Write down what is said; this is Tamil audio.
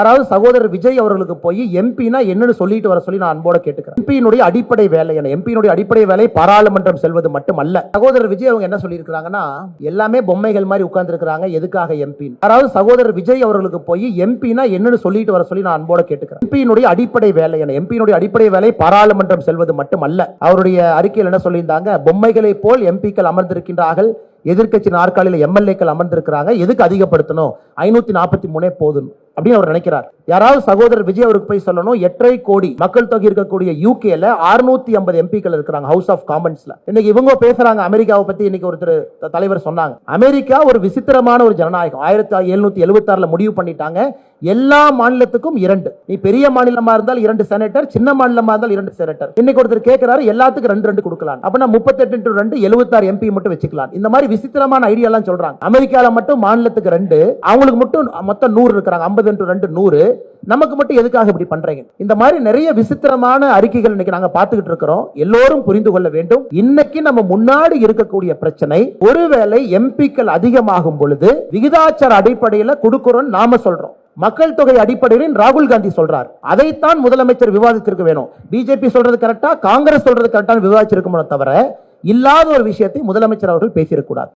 அதாவது சகோதரர் விஜய் அவர்களுக்கு போய் எம்பினா என்னன்னு சொல்லிட்டு வர சொல்லி நான் அன்போட கேட்டுக்கிறேன். எம்பியினுடைய அடிப்படை வேலை என்ன? எம்பியினுடைய அடிப்படை வேலை பாராளுமன்றம் செல்வது மட்டுமல்ல. சகோதரர் விஜய் அவங்க என்ன சொல்லியிருக்கிறாங்கன்னா எல்லாமே பொம்மைகள் மாதிரி உட்கார்ந்துருக்கிறாங்க. எதுக்காக எம்பி அதாவது சகோதரர் விஜய் அவர்களுக்கு போய் எம்பினா என்னன்னு சொல்லிட்டு வர சொல்லி நான் அன்போட கேட்டுக்கிறேன். எம்பியினுடைய அடிப்படை வேலை என்ன? எம்பியினுடைய அடிப்படை வேலை பாராளுமன்றம் செல்வது மட்டுமல்ல. அவருடைய அறிக்கையில் என்ன சொல்லியிருந்தாங்க? பொம்மைகளை போல் எம்பிக்கள் அமர்ந்திருக்கின்றார்கள். எதிர்க்கட்சி நாற்காலியில் எம்எல்ஏக்கள் அமர்ந்திருக்கிறாங்க. எதுக்கு அதிகப்படுத்தணும்? ஐநூத்தி நாற்பத்தி மூணே போதும். அப்படின்னு அவர் நினைக்கிறார். யாராவது சகோதரர் விஜய் அவருக்கு போய் சொல்லணும் எட்டரை கோடி மக்கள் தொகை இருக்கக்கூடிய யூகேல 650 ஐம்பது எம்பிக்கள் இருக்கிறாங்க ஹவுஸ் ஆஃப் காமன்ஸ்ல இன்னைக்கு இவங்க பேசுறாங்க அமெரிக்காவை பத்தி இன்னைக்கு ஒருத்தர் தலைவர் சொன்னாங்க. அமெரிக்கா ஒரு விசித்திரமான ஒரு ஜனநாயகம். ஆயிரத்தி எழுநூத்தி எழுபத்தி ஆறுல முடிவு பண்ணிட்டாங்க. எல்லா மாநிலத்துக்கும் இரண்டு. நீ பெரிய மாநிலமா இருந்தால் இரண்டு செனட்டர் சின்ன மாநிலமா இருந்தால் இரண்டு செனட்டர் இன்னைக்கு ஒருத்தர் கேட்கிறாரு எல்லாத்துக்கும் ரெண்டு ரெண்டு கொடுக்கலாம். அப்படின்னா முப்பத்தெட்டு ரெண்டு எழுபத்தாறு எம்பி மட்டும் வச்சுக்கலாம். இந்த மாதிரி விசித்திரமான ஐடியா எல்லாம் சொல்றாங்க. அமெரிக்கால மட்டும் மாநிலத்துக்கு ரெண்டு அவங்களுக்கு மட்டும் மொத்தம் நூறு இருக்கிறாங்க ஐம்பது இன்டு ரெண்டு நூறு. நமக்கு மட்டும் எதுக்காக இப்படி பண்றீங்க? இந்த மாதிரி நிறைய விசித்திரமான அறிக்கைகள் இன்னைக்கு நாங்க பார்த்துக்கிட்டு இருக்கிறோம். எல்லோரும் புரிந்து கொள்ள வேண்டும். இன்னைக்கு நம்ம முன்னாடி இருக்கக்கூடிய பிரச்சனை ஒருவேளை எம்பிக்கள் அதிகமாகும் பொழுது விகிதாச்சார அடிப்படையில் கொடுக்கிறோம் நாம சொல்றோம். மக்கள் தொகை அடிப்படையில் ராகுல் காந்தி சொல்றார். அதைத்தான் முதலமைச்சர் விவாதத்திற்கு வேணும். பிஜேபி சொல்றது கரெக்டா காங்கிரஸ் சொல்றது கரெக்டான விவாதிச்சிருக்கணும் தவிர இல்லாத ஒரு விஷயத்தை முதலமைச்சர் அவர்கள் பேசியிருக்கூடாது